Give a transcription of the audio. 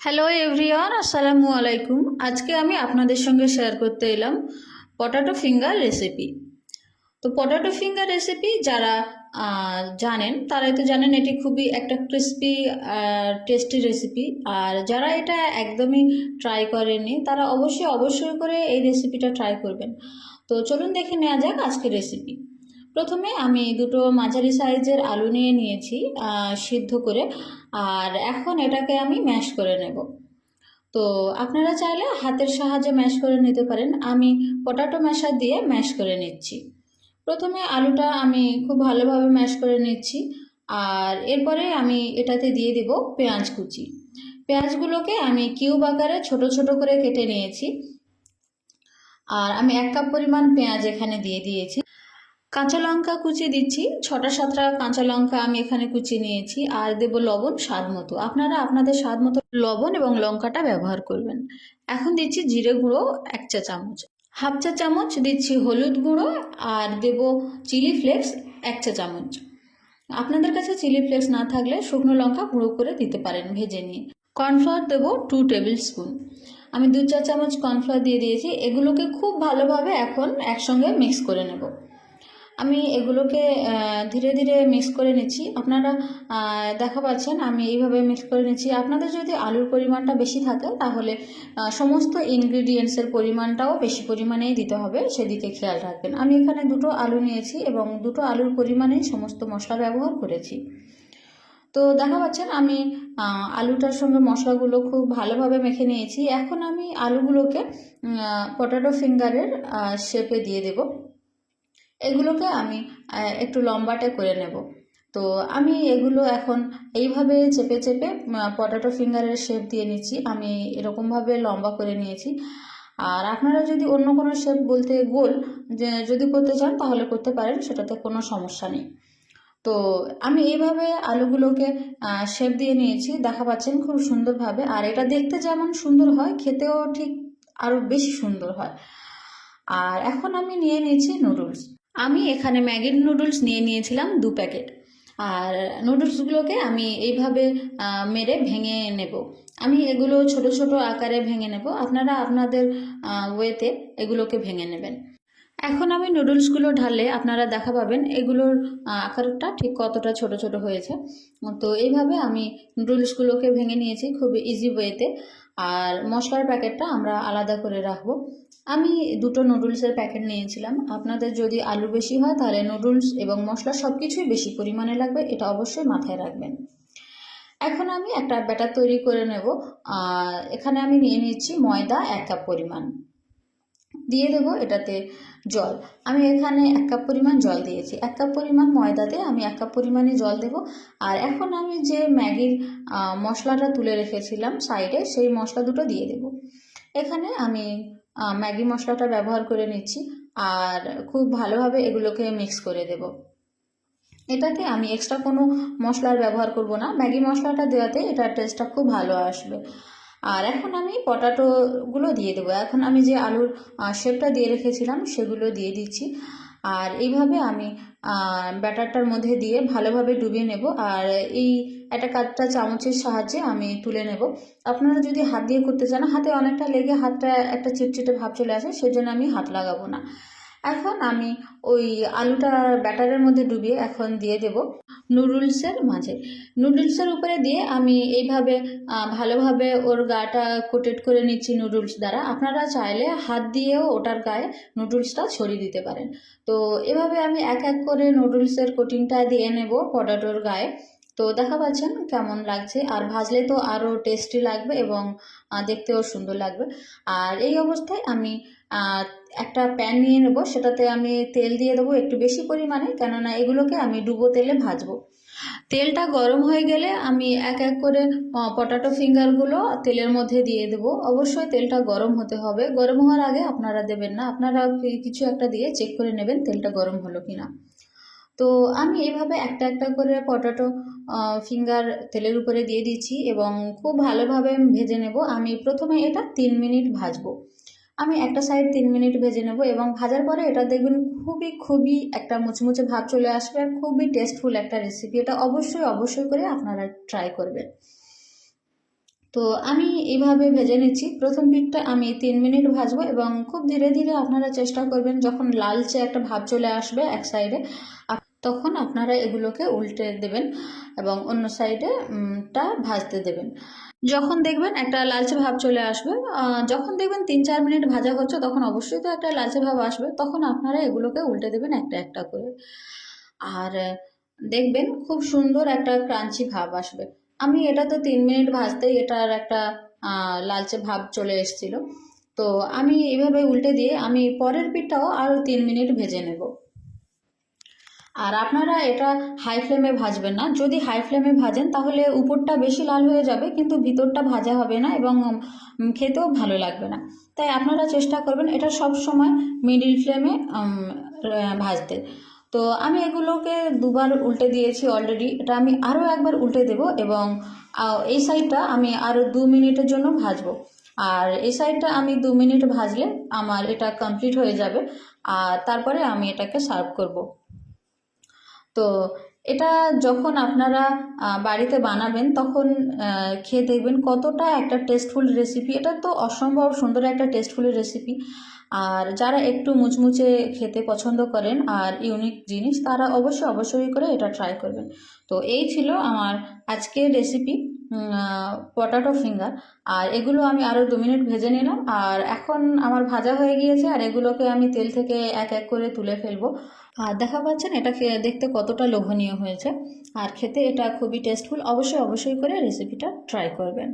Hello everyone আসসালামু আলাইকুম আজকে আমি আপনাদের সঙ্গে শেয়ার করতে এলাম পটাটো ফিঙ্গার রেসিপি তো পটাটো ফিঙ্গার রেসিপি যারা জানেন, তারাই তো জানেন এটি খুবই একটা ক্রিস্পি টেস্টি রেসিপি আর যারা এটা একদমই ট্রাই করেনি তারা অবশ্যই অবশ্যই করে এই রেসিপিটা ট্রাই করবেন। তো চলুন দেখে নেওয়া যাক আজকের রেসিপি প্রথমে আমি দুটো মাঝারি সাইজের আলু নিয়ে নিয়েছি সিদ্ধ করে, আর এখন এটাকে আমি ম্যাশ করে নেব। তো আপনারা চাইলে হাতের সাহায্যে ম্যাশ করে নিতে পারেন। আমি পটাটো ম্যাশার দিয়ে ম্যাশ করে নিচ্ছি। প্রথমে আলুটা আমি খুব ভালোভাবে ম্যাশ করে নিচ্ছি, আর এরপরে আমি এটাতে দিয়ে দেব পেঁয়াজ কুচি। পেঁয়াজগুলোকে আমি কিউব আকারে ছোট ছোট করে কেটে নিয়েছি। আর আমি এক কাপ পরিমাণ পেঁয়াজ এখানে দিয়ে দিয়েছি। কাঁচা লঙ্কা কুচি দিচ্ছি, ছটা সাতটা কাঁচা লঙ্কা আমি এখানে কুচি নিয়েছি, আর দেব লবণ স্বাদ মতো। আপনারা আপনাদের স্বাদ মতো লবণ এবং লঙ্কাটা ব্যবহার করবেন। এখন দিচ্ছি জিরে গুঁড়ো, এক চা চামচ। হাফ চা চামচ দিচ্ছি হলুদ গুঁড়ো, আর দেব চিলি ফ্লেক্স, এক চা চামচ। আপনাদের কাছে চিলি ফ্লেক্স না থাকলে শুকনো লঙ্কা গুঁড়ো করে দিতে পারেন ভেজে নিয়ে। কর্নফ্লাওয়ার দেবো টু টেবিল স্পুন। আমি দু চা চামচ কর্নফ্লাওয়ার দিয়ে দিয়েছি, এগুলোকে খুব ভালোভাবে এখন একসঙ্গে মিক্স করে নেব। আমি এগুলোকে ধীরে ধীরে মিক্স করে নিচ্ছি। আপনারা দেখা পাচ্ছেন আমি এইভাবে মিক্স করে নিচ্ছি। আপনাদের যদি আলুর পরিমাণটা বেশি থাকে, তাহলে সমস্ত ইনগ্রিডিয়েন্টসের পরিমাণটাও বেশি পরিমাণেই দিতে হবে। সেদিকে খেয়াল রাখবেন। আমি এখানে দুটো আলু নিয়েছি এবং দুটো আলুর পরিমাণেই সমস্ত মশলা ব্যবহার করেছি। তো দেখা পাচ্ছেন আমি আলুটার সঙ্গে মশলাগুলো খুব ভালোভাবে মেখে নিয়েছি। এখন আমি আলুগুলোকে পটাটো ফিঙ্গারের শেপে দিয়ে দেব। এগুলোকে আমি একটু লম্বাটে করে নেব। তো আমি এগুলো এখন এইভাবে চেপে চেপে পটাটো ফিঙ্গারের শেপ দিয়ে নিচ্ছি। আমি এরকমভাবে লম্বা করে নিয়েছি। আর আপনারা যদি অন্য কোনো শেপ বলতে গোল যদি করতে চান তাহলে করতে পারেন, সেটাতে কোনো সমস্যা নেই। তো আমি এইভাবে আলুগুলোকে শেপ দিয়ে নিয়েছি। দেখা পাচ্ছেন খুব সুন্দরভাবে। আর এটা দেখতে যেমন সুন্দর হয়, খেতেও ঠিক আরও বেশি সুন্দর হয়। আর এখন আমি নিয়ে নিয়েছি নুডলস আমি এখানে ম্যাগির নুডলস নিয়ে নিয়েছিলাম দু প্যাকেট। আর নুডলসগুলোকে আমি এইভাবে মেরে ভেঙে নেব। আমি এগুলো ছোট ছোট আকারে ভেঙে নেব। আপনারা আপনাদের ওয়েতে এগুলোকে ভেঙে নেবেন। এখন আমি নুডলসগুলো ঢাললে আপনারা দেখা পাবেন, এগুলোর আকারটা ঠিক কতটা ছোট ছোট হয়েছে। তো এইভাবে আমি নুডলসগুলোকে ভেঙে নিয়েছি খুব ইজি ওয়েতে আর মশলার প্যাকেটটা আমরা আলাদা করে রাখব। আমি দুটো নুডলসের প্যাকেট নিয়েছিলাম। আপনাদের যদি আলু বেশি হয়, তাহলে নুডলস এবং মশলা সব কিছুই বেশি পরিমাণে লাগবে, এটা অবশ্যই মাথায় রাখবেন। এখন আমি একটা ব্যাটার তৈরি করে নেব। এখানে আমি নিয়ে নিচ্ছি ময়দা এক কাপ পরিমাণ। দিয়ে দেব এটাতে জল। আমি এখানে এক কাপ পরিমাণ জল দিয়েছি। এক কাপ পরিমাণ ময়দাতে আমি এক কাপ পরিমাণে জল দেব। আর এখন আমি যে ম্যাগির মশলাটা তুলে রেখেছিলাম সাইডে, সেই মশলা দুটো দিয়ে দেব। এখানে আমি ম্যাগি মশলাটা ব্যবহার করে নিচ্ছি। আর খুব ভালোভাবে এগুলোকে মিক্স করে দেব। এটাতে আমি এক্সট্রা কোনো মশলার ব্যবহার করব না। ম্যাগি মশলাটা দেওয়াতে এটার টেস্টটা খুব ভালো আসবে। আর এখন আমি পটাটোগুলো দিয়ে দেবো। এখন আমি যে আলুর শেপটা দিয়ে রেখেছিলাম, সেগুলো দিয়ে দিচ্ছি। আর এইভাবে আমি ব্যাটারটার মধ্যে দিয়ে ভালোভাবে ডুবিয়ে নেব। আর এই একটা কাঠটা চামচের সাহায্যে আমি তুলে নেব। আপনারা যদি হাত দিয়ে করতে চান, হাতে অনেকটা লেগে হাতটা একটা চিটচিটে ভাব চলে আসে, সেজন্য আমি হাত লাগাবো না। এখন আমি ওই আলুটা ব্যাটারের মধ্যে ডুবিয়ে এখন দিয়ে দেব নুডলসের মাঝে। নুডলসের উপরে দিয়ে আমি এইভাবে ভালোভাবে ওর গাটা কোটেড করে নিচ্ছি নুডলস দ্বারা। আপনারা চাইলে হাত দিয়েও ওটার গায়ে নুডলসটা ছড়িয়ে দিতে পারেন। তো এভাবে আমি এক এক করে নুডলসের কোটিংটা দিয়ে নেব পটাটোর গায়ে। তো দেখা পাচ্ছেন কেমন লাগছে। আর ভাজলে তো আরও টেস্টি লাগবে এবং দেখতেও সুন্দর লাগবে। আর এই অবস্থায় আমি একটা প্যান নিয়ে নেব, সেটাতে আমি তেল দিয়ে দেবো একটু বেশি পরিমাণে, কেননা এগুলোকে আমি ডুবো তেলে ভাজবো। তেলটা গরম হয়ে গেলে আমি এক এক করে পটাটো ফিঙ্গারগুলো তেলের মধ্যে দিয়ে দেব। অবশ্যই তেলটা গরম হতে হবে। গরম হওয়ার আগে আপনারা দেবেন না। আপনারা কিছু একটা দিয়ে চেক করে নেবেন তেলটা গরম হলো কি না তো আমি এইভাবে একটা একটা করে পটাটো ফিঙ্গার তেলের উপরে দিয়ে দিচ্ছি এবং খুব ভালোভাবে ভেজে নেব। আমি প্রথমে এটা তিন মিনিট ভাজবো। আমি একটা সাইড তিন মিনিট ভেজে নেব এবং ভাজার পরে এটা দেখবেন খুবই খুবই একটা মুচমুচে ভাব চলে আসবে আর খুবই টেস্টফুল একটা রেসিপি এটা অবশ্যই অবশ্যই করে আপনারা ট্রাই করবেন। তো আমি এইভাবে ভেজে নিচ্ছি। প্রথম পিঠটা আমি তিন মিনিট ভাজবো এবং খুব ধীরে ধীরে আপনারা চেষ্টা করবেন যখন লালচে একটা ভাব চলে আসবে এক সাইডে তখন আপনারা এগুলোকে উল্টে দেবেন এবং অন্য সাইডে টা ভাজতে দেবেন। যখন দেখবেন একটা লালচে ভাব চলে আসবে যখন দেখবেন তিন চার মিনিট ভাজা হচ্ছে তখন অবশ্যই তো একটা লালচে ভাব আসবে, তখন আপনারা এগুলোকে উল্টে দেবেন একটা একটা করে। আর দেখবেন খুব সুন্দর একটা ক্রাঞ্চি ভাব আসবে। আমি এটা তো তিন মিনিট ভাজতেই এটার একটা লালচে ভাব চলে এসেছিল। তো আমি এইভাবে উল্টে দিয়ে আমি পরের পিঠটাও আরও তিন মিনিট ভেজে নেব। আর আপনারা এটা হাই ফ্লেমে ভাজবেন না। যদি হাই ফ্লেমে ভাজেন, তাহলে উপরটা বেশি লাল হয়ে যাবে, কিন্তু ভিতরটা ভাজা হবে না এবং খেতেও ভালো লাগবে না। তাই আপনারা চেষ্টা করবেন এটা সব সময় মিডিল ফ্লেমে ভাজতে। তো আমি এগুলোকে দুবার উল্টে দিয়েছি অলরেডি এটা আমি আরও একবার উল্টে দেব এবং এই সাইডটা আমি আরও দু মিনিটের জন্য ভাজবো। আর এই সাইডটা আমি দু মিনিট ভাজলে আমার এটা কমপ্লিট হয়ে যাবে। আর তারপরে আমি এটাকে সার্ভ করব। তো এটা যখন আপনারা বাড়িতে বানাবেন তখন খেয়ে দেখবেন কতটা একটা টেস্টফুল রেসিপি এটা তো অসম্ভব সুন্দর একটা টেস্টফুল রেসিপি আর যারা একটু মুচমুচে খেতে পছন্দ করেন আর ইউনিক জিনিস, তারা অবশ্যই অবশ্যই করে এটা ট্রাই করবেন। তো এই ছিল আমার আজকের রেসিপি পটাটো ফিঙ্গার আর এগুলো আমি আরও দু মিনিট ভেজে নিলাম। আর এখন আমার ভাজা হয়ে গিয়েছে, আর এগুলোকে আমি তেল থেকে এক এক করে তুলে ফেলব। আর দেখা পাচ্ছেন, এটা দেখতে কতটা লোভনীয় হয়েছে। আর খেতে এটা খুবই টেস্টফুল অবশ্যই অবশ্যই করে রেসিপিটা ট্রাই করবেন।